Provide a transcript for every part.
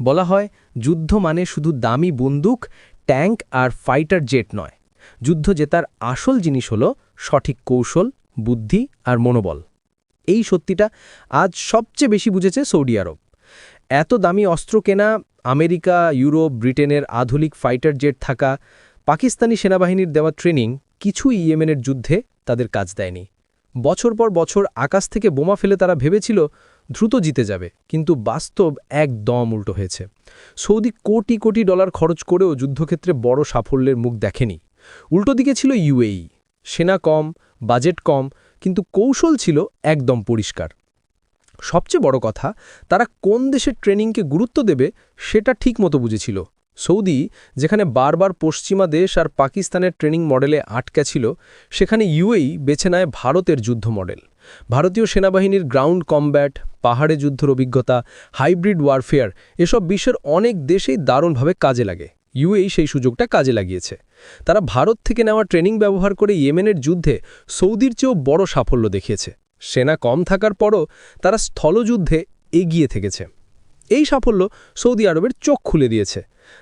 বলা হয়, যুদ্ধ মানে শুধু দামি বন্দুক, ট্যাঙ্ক আর ফাইটার জেট নয়। যুদ্ধ জেতার আসল জিনিস হল সঠিক কৌশল, বুদ্ধি আর মনোবল। এই সত্যিটা আজ সবচেয়ে বেশি বুঝেছে সৌদি আরব। এত দামি অস্ত্র কেনা, আমেরিকা, ইউরোপ, ব্রিটেনের আধুনিক ফাইটার জেট থাকা, পাকিস্তানি সেনাবাহিনীর দেওয়া ট্রেনিং কিছুই ইয়েমেনের যুদ্ধে তাদের কাজ দেয়নি। বছর পর বছর আকাশ থেকে বোমা ফেলে তারা ভেবেছিল দ্রুত জিতে যাবে, কিন্তু বাস্তব একদম উল্টো হয়েছে। সৌদি কোটি কোটি ডলার খরচ করেও যুদ্ধক্ষেত্রে বড় সাফল্যের মুখ দেখেনি। উল্টো দিকে ছিল ইউএই। সেনা কম, বাজেট কম, কিন্তু কৌশল ছিল একদম পরিষ্কার। সবচেয়ে বড় কথা, তারা কোন দেশের ট্রেনিংকে গুরুত্ব দেবে সেটা ঠিক মতো বুঝেছিল। সৌদি, যেখানে বারবার পশ্চিমা দেশ আর পাকিস্তানের ট্রেনিং মডেলে আটকা ছিল, সেখানে ইউএই বেছে নেয় ভারতের যুদ্ধ মডেল। ভারতীয় সেনাবাহিনীর গ্রাউন্ড কমব্যাট, পাহাড়ে যুদ্ধর অভিজ্ঞতা, হাইব্রিড ওয়ারফেয়ার, এসব বিশ্বের অনেক দেশেই দারুণভাবে কাজে লাগে। ইউএই সেই সুযোগটা কাজে লাগিয়েছে। তারা ভারত থেকে নেওয়া ট্রেনিং ব্যবহার করে ইয়েমেনের যুদ্ধে সৌদির চেয়েও বড় সাফল্য দেখিয়েছে। সেনা কম থাকার পরও তারা স্থলযুদ্ধে এগিয়ে থেকেছে। এই সাফল্য সৌদি আরবের চোখ খুলে দিয়েছে।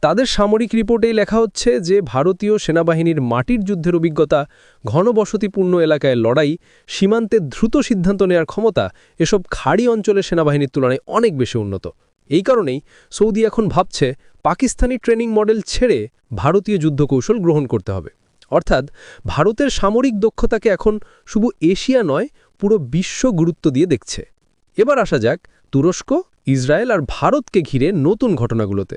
তাদের সামরিক রিপোর্টেই লেখা হচ্ছে যে ভারতীয় সেনাবাহিনীর মাটির যুদ্ধের অভিজ্ঞতা, ঘনবসতিপূর্ণ এলাকায় লড়াই, সীমান্তে দ্রুত সিদ্ধান্ত নেওয়ার ক্ষমতা, এসব খাড়ি অঞ্চলের সেনাবাহিনীর তুলনায় অনেক বেশি উন্নত। এই কারণেই সৌদি এখন ভাবছে পাকিস্তানি ট্রেনিং মডেল ছেড়ে ভারতীয় যুদ্ধকৌশল গ্রহণ করতে হবে। অর্থাৎ ভারতের সামরিক দক্ষতাকে এখন শুধু এশিয়া নয়, পুরো বিশ্ব গুরুত্ব দিয়ে দেখছে। এবার আসা যাক তুরস্ক, ইসরায়েল আর ভারতকে ঘিরে নতুন ঘটনাগুলোতে।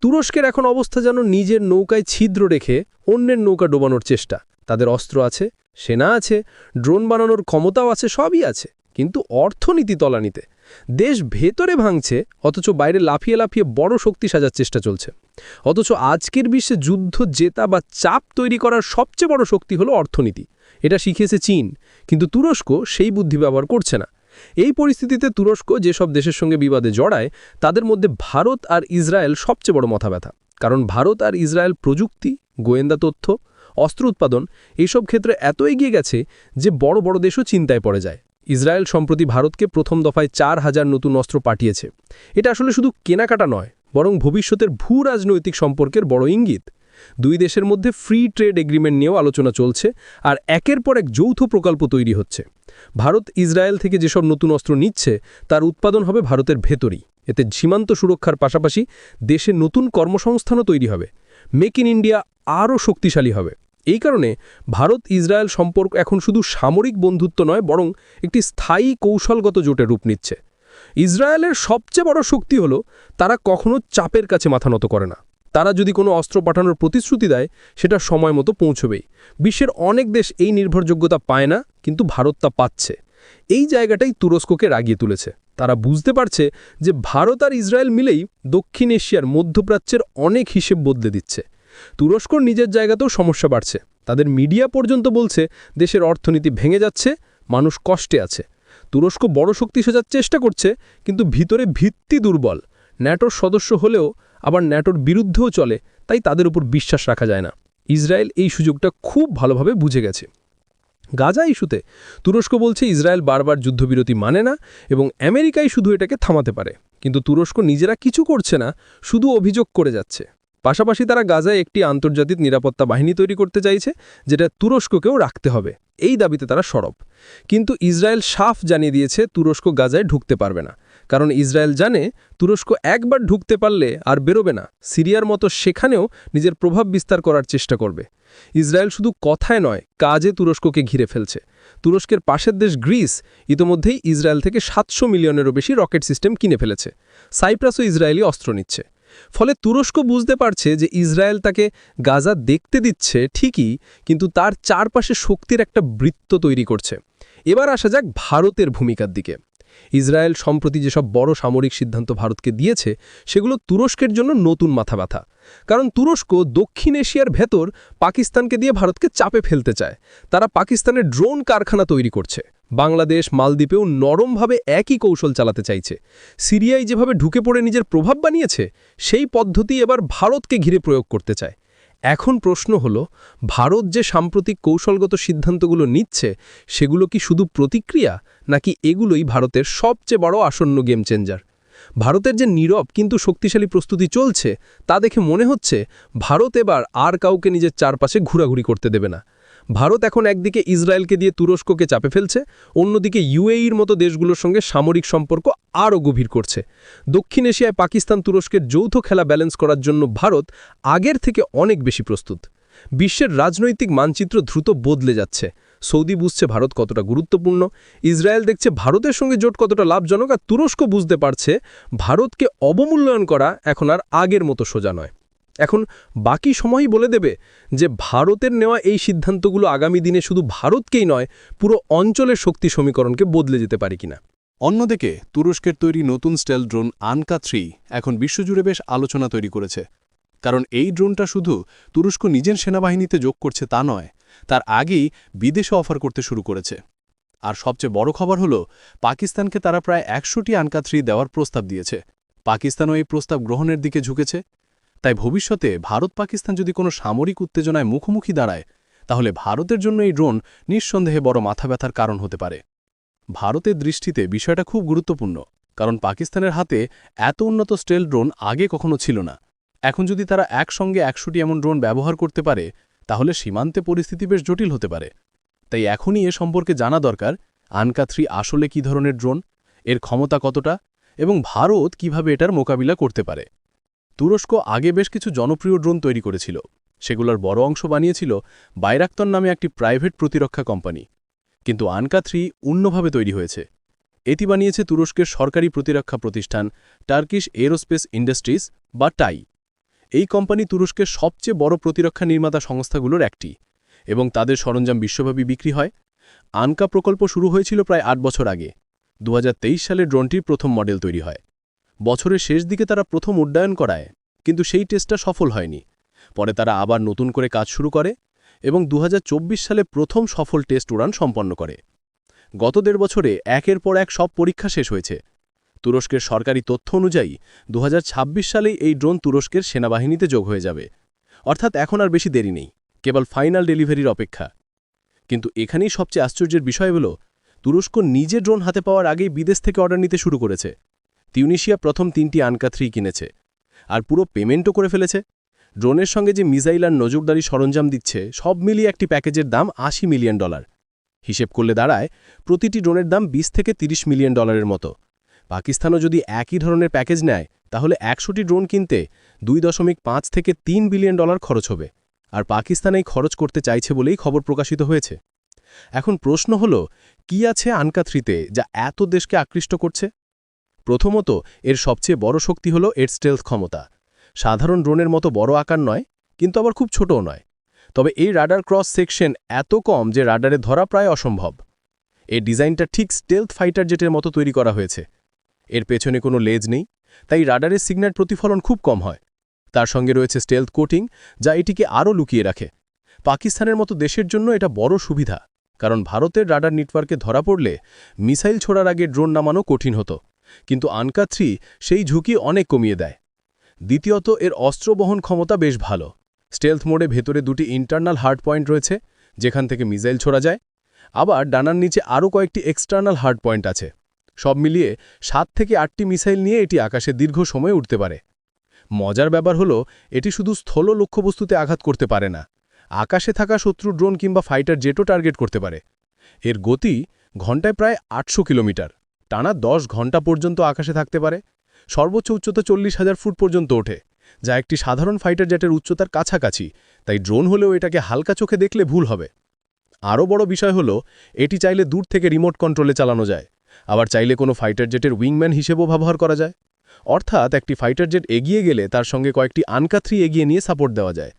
তুরস্কের এখন অবস্থা যেন নিজের নৌকায় ছিদ্র রেখে অন্যের নৌকা ডোবানোর চেষ্টা। তাদের অস্ত্র আছে, সেনা আছে, ড্রোন বানানোর ক্ষমতাও আছে, সবই আছে। কিন্তু অর্থনীতি তলানিতে। দেশ ভেতরে ভাঙছে, অথচ বাইরে লাফিয়ে লাফিয়ে বড় শক্তি সাজার চেষ্টা চলছে। অথচ আজকের বিশ্বে যুদ্ধ, জেতা বা চাপ তৈরি করার সবচেয়ে বড় শক্তি হলো অর্থনীতি। এটা শিখিয়েছে চীন। কিন্তু তুরস্ক সেই বুদ্ধি ব্যবহার করছে না। এই পরিস্থিতিতে তুরস্ক যেসব দেশের সঙ্গে বিবাদে জড়ায়, তাদের মধ্যে ভারত আর ইসরায়েল সবচেয়ে বড় মাথা ব্যথা কারণ ভারত আর ইসরায়েল প্রযুক্তি, গোয়েন্দা তথ্য, অস্ত্র উৎপাদন এইসব ক্ষেত্রে এত এগিয়ে গেছে যে বড় বড় দেশও চিন্তায় পড়ে যায়। ইসরায়েল সম্প্রতি ভারতকে প্রথম দফায় চার হাজার নতুন অস্ত্র পাঠিয়েছে। এটা আসলে শুধু কেনাকাটা নয়, বরং ভবিষ্যতের ভূ রাজনৈতিক সম্পর্কের বড় ইঙ্গিত। দুই দেশের মধ্যে ফ্রি ট্রেড এগ্রিমেন্ট নিয়েও আলোচনা চলছে আর একের পর এক যৌথ প্রকল্প তৈরি হচ্ছে। ভারত ইসরায়েল থেকে যেসব নতুন অস্ত্র নিচ্ছে, তার উৎপাদন হবে ভারতের ভেতরই। এতে সীমান্ত সুরক্ষার পাশাপাশি দেশে নতুন কর্মসংস্থানও তৈরি হবে। মেক ইন ইন্ডিয়া আরও শক্তিশালী হবে। এই কারণে ভারত ইসরায়েল সম্পর্ক এখন শুধু সামরিক বন্ধুত্ব নয়, বরং একটি স্থায়ী কৌশলগত জোটে রূপ নিচ্ছে। ইসরায়েলের সবচেয়ে বড় শক্তি হল, তারা কখনো চাপের কাছে মাথা নত করে না। তারা যদি কোনো অস্ত্র পাঠানোর প্রতিশ্রুতি দেয়, সেটা সময় মতো পৌঁছবেই। বিশ্বের অনেক দেশ এই নির্ভরযোগ্যতা পায় না, কিন্তু ভারত তা পাচ্ছে। এই জায়গাটাই তুরস্ককে রাগিয়ে তুলেছে। তারা বুঝতে পারছে যে ভারত আর ইসরায়েল মিলেই দক্ষিণ এশিয়ার মধ্যপ্রাচ্যের অনেক হিসেব বদলে দিচ্ছে। তুরস্কর নিজের জায়গাতেও সমস্যা বাড়ছে। তাদের মিডিয়া পর্যন্ত বলছে, দেশের অর্থনীতি ভেঙে যাচ্ছে, মানুষ কষ্টে আছে। তুরস্ক বড় শক্তি সাজার চেষ্টা করছে, কিন্তু ভিতরে ভিত্তি দুর্বল। ন্যাটোর সদস্য হলেও আবার ন্যাটোর বিরুদ্ধেও চলে, তাই তাদের উপর বিশ্বাস রাখা যায় না। ইসরায়েল এই সুযোগটা খুব ভালোভাবে বুঝে গেছে। গাজা ইস্যুতে তুরস্ক বলছে ইসরায়েল বারবার যুদ্ধবিরতি মানে না এবং আমেরিকাই শুধু এটাকে থামাতে পারে। কিন্তু তুরস্ক নিজেরা কিছু করছে না, শুধু অভিযোগ করে যাচ্ছে। পাশাপাশি তারা গাজায় একটি আন্তর্জাতিক নিরাপত্তা বাহিনী তৈরি করতে চাইছে, যেটা তুরস্ককেও রাখতে হবে। এই দাবিতে তারা সরব। কিন্তু ইসরায়েল সাফ জানিয়ে দিয়েছে, তুরস্ক গাজায় ঢুকতে পারবে না। কারণ ইসরায়েল জানে তুরস্ক একবার ঢুকতে পারলে আর বেরোবে না। সিরিয়ার মতো সেখানেও নিজের প্রভাব বিস্তার করার চেষ্টা করবে। ইসরায়েল শুধু কথায় নয়, কাজে তুরস্ককে ঘিরে ফেলছে। তুরস্কের পাশের দেশ গ্রিস ইতোমধ্যেই ইসরায়েল থেকে সাতশো মিলিয়নেরও বেশি রকেট সিস্টেম কিনে ফেলেছে। সাইপ্রাসও ইসরায়েলি অস্ত্র নিচ্ছে। ফলে তুরস্ক বুঝতে পারছে যে ইসরায়েল তাকে গাজা দেখতে দিচ্ছে ঠিকই, কিন্তু তার চারপাশে শক্তির একটা বৃত্ত তৈরি করছে। এবার আসা যাক ভারতের ভূমিকার দিকে। ইসরায়েল সম্প্রতি যেসব বড় সামরিক সিদ্ধান্ত ভারতকে দিয়েছে, সেগুলো তুরস্কের জন্য নতুন মাথা ব্যথা কারণ তুরস্ক দক্ষিণ এশিয়ার ভেতর পাকিস্তানকে দিয়ে ভারতকে চাপে ফেলতে চায়। তারা পাকিস্তানের ড্রোন কারখানা তৈরি করছে। বাংলাদেশ মালদ্বীপেও নরমভাবে একই কৌশল চালাতে চাইছে। সিরিয়ায় যেভাবে ঢুকে পড়ে নিজের প্রভাব বানিয়েছে, সেই পদ্ধতি এবার ভারতকে ঘিরে প্রয়োগ করতে চায়। এখন প্রশ্ন হল, ভারত যে সাম্প্রতিক কৌশলগত সিদ্ধান্তগুলো নিচ্ছে, সেগুলো কি শুধু প্রতিক্রিয়া, নাকি এগুলোই ভারতের সবচেয়ে বড় আসন্ন গেম চেঞ্জার? ভারতের যে নীরব কিন্তু শক্তিশালী প্রস্তুতি চলছে, তা দেখে মনে হচ্ছে, ভারত এবার আর কাউকে নিজের চারপাশে ঘোরাঘুরি করতে দেবে না। ভারত এখন একদিকে ইসরায়েলকে দিয়ে তুরস্ককে চাপে ফেলছে, অন্যদিকে ইউএইর মতো দেশগুলোর সঙ্গে সামরিক সম্পর্ক আরও গভীর করছে। দক্ষিণ এশিয়ায় পাকিস্তান তুরস্কের যৌথ খেলা ব্যালেন্স করার জন্য ভারত আগের থেকে অনেক বেশি প্রস্তুত। বিশ্বের রাজনৈতিক মানচিত্র দ্রুত বদলে যাচ্ছে। সৌদি বুঝছে ভারত কতটা গুরুত্বপূর্ণ, ইসরায়েল দেখছে ভারতের সঙ্গে জোট কতটা লাভজনক আর তুরস্ক বুঝতে পারছে ভারতকে অবমূল্যায়ন করা এখন আর আগের মতো সোজা নয়। এখন বাকি সময়ই বলে দেবে যে ভারতের নেওয়া এই সিদ্ধান্তগুলো আগামী দিনে শুধু ভারতকেই নয়, পুরো অঞ্চলের শক্তি সমীকরণকে বদলে যেতে পারে কিনা। অন্যদিকে, তুরস্কের তৈরি নতুন স্টেল ড্রোন আনকা থ্রি এখন বিশ্বজুড়ে বেশ আলোচনা তৈরি করেছে। কারণ এই ড্রোনটা শুধু তুরস্ক নিজের সেনাবাহিনীতে যোগ করছে তা নয়, তার আগেই বিদেশে অফার করতে শুরু করেছে। আর সবচেয়ে বড় খবর হল, পাকিস্তানকে তারা প্রায় একশোটি আনকা থ্রি দেওয়ার প্রস্তাব দিয়েছে। পাকিস্তানও এই প্রস্তাব গ্রহণের দিকে ঝুঁকেছে। তাই ভবিষ্যতে ভারত পাকিস্তান যদি কোনো সামরিক উত্তেজনায় মুখোমুখি দাঁড়ায়, তাহলে ভারতের জন্য এই ড্রোন নিঃসন্দেহে বড় মাথা ব্যথার কারণ হতে পারে। ভারতের দৃষ্টিতে বিষয়টা খুব গুরুত্বপূর্ণ, কারণ পাকিস্তানের হাতে এত উন্নত স্টেল ড্রোন আগে কখনো ছিল না। এখন যদি তারা একসঙ্গে একশোটি এমন ড্রোন ব্যবহার করতে পারে, তাহলে সীমান্তে পরিস্থিতি বেশ জটিল হতে পারে। তাই এখনই এ সম্পর্কে জানা দরকার, আনকা থ্রি আসলে কী ধরনের ড্রোন, এর ক্ষমতা কতটা, এবং ভারত কীভাবে এটার মোকাবিলা করতে পারে। তুরস্ক আগে বেশ কিছু জনপ্রিয় ড্রোন তৈরি করেছিল। সেগুলোর বড় অংশ বানিয়েছিল বাইরাক্তর নামে একটি প্রাইভেট প্রতিরক্ষা কোম্পানি। কিন্তু আনকা থ্রি অন্যভাবে তৈরি হয়েছে। এটি বানিয়েছে তুরস্কের সরকারি প্রতিরক্ষা প্রতিষ্ঠান টার্কিশ এরোস্পেস ইন্ডাস্ট্রিজ বা টাই। এই কোম্পানি তুরস্কের সবচেয়ে বড় প্রতিরক্ষা নির্মাতা সংস্থাগুলোর একটি এবং তাদের সরঞ্জাম বিশ্বব্যাপী বিক্রি হয়। আনকা প্রকল্প শুরু হয়েছিল প্রায় আট বছর আগে। দু হাজার তেইশ সালে ড্রোনটির প্রথম মডেল তৈরি হয়। বছরের শেষ দিকে তারা প্রথম উড্ডয়ন করায়, কিন্তু সেই টেস্টটা সফল হয়নি। পরে তারা আবার নতুন করে কাজ শুরু করে এবং দু হাজার চব্বিশ সালে প্রথম সফল টেস্ট উড়ান সম্পন্ন করে। গত দেড় বছরে একের পর এক সব পরীক্ষা শেষ হয়েছে। তুরস্কের সরকারি তথ্য অনুযায়ী দু হাজার ছাব্বিশ সালেই এই ড্রোন তুরস্কের সেনাবাহিনীতে যোগ হয়ে যাবে। অর্থাৎ এখন আর বেশি দেরি নেই, কেবল ফাইনাল ডেলিভারির অপেক্ষা। কিন্তু এখানেই সবচেয়ে আশ্চর্যের বিষয় হল, তুরস্ক নিজে ড্রোন হাতে পাওয়ার আগেই বিদেশ থেকে অর্ডার নিতে শুরু করেছে। তিউনিশিয়া প্রথম তিনটি আনকা থ্রি কিনেছে। আর পুরো পেমেন্টও করে ফেলেছে। ড্রোনের সঙ্গে যে মিসাইল আর নজরদারি সরঞ্জাম দিচ্ছে, সব মিলিয়ে একটি প্যাকেজের দাম আশি মিলিয়ন ডলার। হিসেব করলে দাঁড়ায়, প্রতিটি ড্রোনের দাম ২০ থেকে ৩০ মিলিয়ন ডলারের মতো। পাকিস্তানও যদি একই ধরনের প্যাকেজ নেয়, তাহলে একশোটি ড্রোন কিনতে দুই দশমিক পাঁচ থেকে তিন বিলিয়ন ডলার খরচ হবে। আর পাকিস্তান এই খরচ করতে চাইছে বলেই খবর প্রকাশিত হয়েছে। এখন প্রশ্ন হল, কি আছে আনকা থ্রিতে যা এত দেশকে আকৃষ্ট করছে? প্রথমত, এর সবচেয়ে বড় শক্তি হল এর স্টেলথ ক্ষমতা। সাধারণ ড্রোনের মতো বড় আকার নয়, কিন্তু আবার খুব ছোটও নয়। তবে এই রাডার ক্রস সেকশন এত কম যে রাডারে ধরা প্রায় অসম্ভব। এই ডিজাইনটা ঠিক স্টেলথ ফাইটার জেটের মতো তৈরি করা হয়েছে। এর পেছনে কোনো লেজ নেই, তাই রাডারের সিগন্যাল প্রতিফলন খুব কম হয়। তার সঙ্গে রয়েছে স্টেলথ কোটিং যা এটিকে আরও লুকিয়ে রাখে। পাকিস্তানের মতো দেশের জন্য এটা বড় সুবিধা, কারণ ভারতের রাডার নেটওয়ার্কে ধরা পড়লে মিসাইল ছোড়ার আগে ড্রোন নামানো কঠিন হতো। কিন্তু আনকা থ্রি সেই ঝুঁকি অনেক কমিয়ে দেয়। দ্বিতীয়ত, এর অস্ত্র বহন ক্ষমতা বেশ ভালো। স্টেলথ মোডে ভেতরে দুটি ইন্টারনাল হার্ড পয়েন্ট রয়েছে, যেখান থেকে মিসাইল ছোড়া যায়। আবার ডানার নিচে আরও কয়েকটি এক্সটার্নাল হার্ড পয়েন্ট আছে। সব মিলিয়ে সাত থেকে আটটি মিসাইল নিয়ে এটি আকাশে দীর্ঘ সময় উঠতে পারে। মজার ব্যাপার হল, এটি শুধু স্থল লক্ষ্যবস্তুতে আঘাত করতে পারে না, আকাশে থাকা শত্রু ড্রোন কিংবা ফাইটার জেটও টার্গেট করতে পারে। এর গতি ঘন্টায় প্রায় আটশো কিলোমিটার। টানা দশ ঘণ্টা পর্যন্ত আকাশে থাকতে পারে। সর্বোচ্চ উচ্চতা চল্লিশ হাজার ফুট পর্যন্ত ওঠে, যা একটি সাধারণ ফাইটার জেটের উচ্চতার কাছাকাছি, তাই ড্রোন হলেও এটাকে হালকা চোখে দেখলে ভুল হবে। আরও বড় বিষয় হল, এটি চাইলে দূর থেকে রিমোট কন্ট্রোলে চালানো যায়, আবার চাইলে কোনো ফাইটার জেটের উইংম্যান হিসেবেও ব্যবহার করা যায়। অর্থাৎ একটি ফাইটার জেট এগিয়ে গেলে তার সঙ্গে কয়েকটি আনকাথ্রি এগিয়ে নিয়ে সাপোর্ট দেওয়া যায়।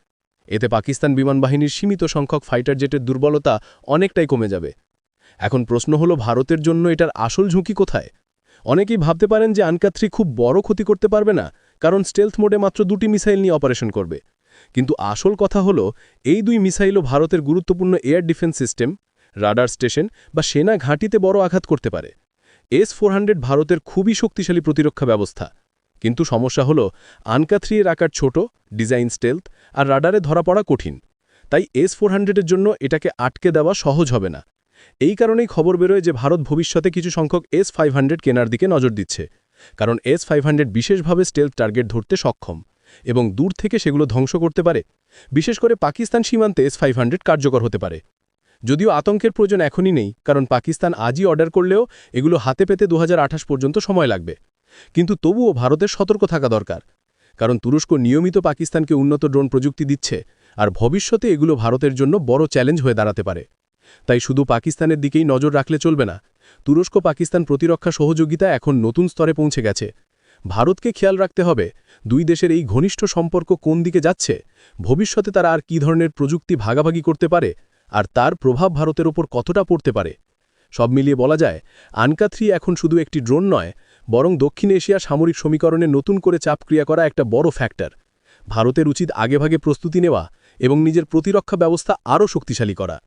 এতে পাকিস্তান বিমান বাহিনীর সীমিত সংখ্যক ফাইটার জেটের দুর্বলতা অনেকটাই কমে যাবে। এখন প্রশ্ন হলো, ভারতের জন্য এটার আসল ঝুঁকি কোথায়? অনেকেই ভাবতে পারেন যে আনকাথ্রি খুব বড় ক্ষতি করতে পারবে না, কারণ স্টেলথ মোডে মাত্র দুটি মিসাইল নিয়ে অপারেশন করবে। কিন্তু আসল কথা হলো, এই দুই মিসাইলও ভারতের গুরুত্বপূর্ণ air defence system radar station বা সেনা ঘাঁটিতে বড় আঘাত করতে পারে। এস ফোর ভারতের খুবই শক্তিশালী প্রতিরক্ষা ব্যবস্থা। কিন্তু সমস্যা হল আনকা থ্রি এর আকার ছোট ডিজাইন স্টেলথ আর রাডারে ধরা পড়া কঠিন। তাই এস ফোর জন্য এটাকে আটকে দেওয়া সহজ হবে না। এই কারণেই খবর বেরোয় যে ভারত ভবিষ্যতে কিছু সংখ্যক এস ফাইভ কেনার দিকে নজর দিচ্ছে। কারণ এস ফাইভ বিশেষভাবে স্টেলথ টার্গেট ধরতে সক্ষম এবং দূর থেকে সেগুলো ধ্বংস করতে পারে। বিশেষ করে পাকিস্তান সীমান্তে এস ফাইভ কার্যকর হতে পারে। যদিও আতঙ্কের প্রয়োজন এখনই নেই, কারণ পাকিস্তান আজই অর্ডার করলেও এগুলো হাতে পেতে দু হাজার আঠাশ পর্যন্ত সময় লাগবে। কিন্তু তবুও ভারতের সতর্ক থাকা দরকার, কারণ তুরস্ক নিয়মিত পাকিস্তানকে উন্নত ড্রোন প্রযুক্তি দিচ্ছে আর ভবিষ্যতে এগুলো ভারতের জন্য বড় চ্যালেঞ্জ হয়ে দাঁড়াতে পারে। তাই শুধু পাকিস্তানের দিকেই নজর রাখলে চলবে না। তুরস্ক পাকিস্তান প্রতিরক্ষা সহযোগিতা এখন নতুন স্তরে পৌঁছে গেছে। ভারতকে খেয়াল রাখতে হবে, দুই দেশের এই ঘনিষ্ঠ সম্পর্ক কোন দিকে যাচ্ছে, ভবিষ্যতে তারা আর কী ধরনের প্রযুক্তি ভাগাভাগি করতে পারে, আর তার প্রভাব ভারতের ওপর কতটা পড়তে পারে। সব মিলিয়ে বলা যায় আনকা থ্রি এখন শুধু একটি ড্রোন নয়, বরং দক্ষিণ এশিয়া সামরিক সমীকরণে নতুন করে চাপ ক্রিয়া করা একটা বড় ফ্যাক্টর। ভারতের উচিত আগেভাগে প্রস্তুতি নেওয়া এবং নিজের প্রতিরক্ষা ব্যবস্থা আরও শক্তিশালী করা।